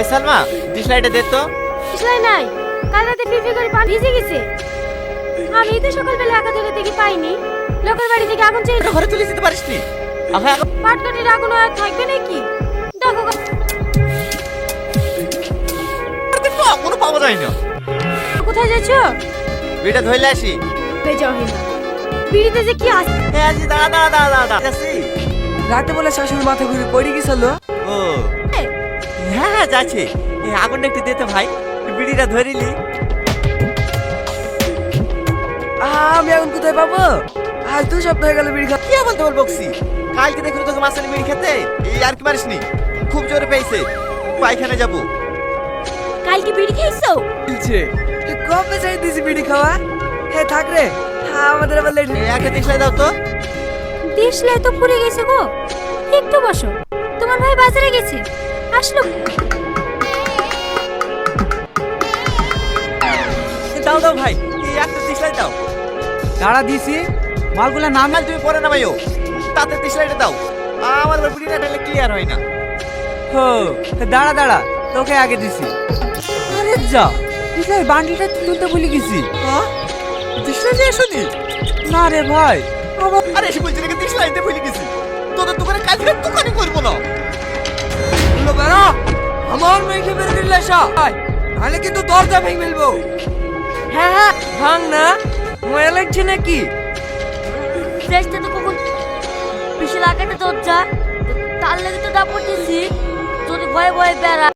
এই সালমা ডিসলাইটে দে তো। সেলাই নাই? কাল রাতে ফিফি করে পানি ভিজে গেছে। আমি তো সকালবেলা একা ধরে থেকে পাইনি। লোকের বাড়ি থেকে আগুন চেয়ে ঘরে তুলে দিতে পারিস নি? আবার পাটকাটির আগুন আর থাকবে নাকি? দেখো কোনো পাওয়া যায় না কোথায় যাচ্ছ? বিটা ধইলে আসি। বেজা হই না বিড়িতে যে কি আসছে হ্যাঁ দাঁড়া দাঁড়া দাঁড়া যাচ্ছি। রাতে বলে শাশুড়ি মাথা ঘুরে পড়ে গেছিল ও। হ্যাঁ হ্যাঁ যাচ্ছে। এই আগুনটা একটু দে তো ভাই। বিড়িটা ধরিলি আমি এখন কোথায় পাবো? আজ দু সপ্তাহ হয়ে গেল বিড়ি খা কি বলতে বল বকসি? কালকে দেখল তোকে মাসানি বিড়ি খেতে? এই আর কি মারিসনি? খুব জোরে পেয়েছে। পায়খানে যাব। কালকে বিড়ি খেয়েছো? বলছে কবে চাই দিছি বিড়ি খাওয়া? হে থাক রে। আমাদের আবার লেট একে দেখলে দাও তো। দেশলাই তো পুড়ে গেছে গো। একটু বসো। তোমার ভাই বাজারে গেছে। আসলো। দাও দাও ভাই এই একটা দিশলাই দাও। দাঁড়া দিছি মালগুলা নাম নামাল তুমি পরে নামাইও। তাতে দিশলাইটা দাও। আমার আবার বিড়িটা ঢেলে ক্লিয়ার হয় না। হো দাঁড়া দাঁড়া তোকে আগে দিছি। আরে যা দিশলাই বান্ডিলটা তুলতে ভুলে গেছি। দিশলাই দিয়ে শুনি না? রে ভাই আরে এসে বলছি নাকি দিশলাইতে ভুলে গেছি? তোদের দোকানে কালকে দোকানে করব না। আমার মেখে লেসা কিন্তু দরজা ভেঙে ফেলব। হ্যাঁ হ্যাঁ। ভাঙ না। ময়া লাগছে নাকি? চেষ্টা তো কখন বিশাল আকারে দরজা। তার লেগে তো যদি ভয়ে ভয়ে বেড়া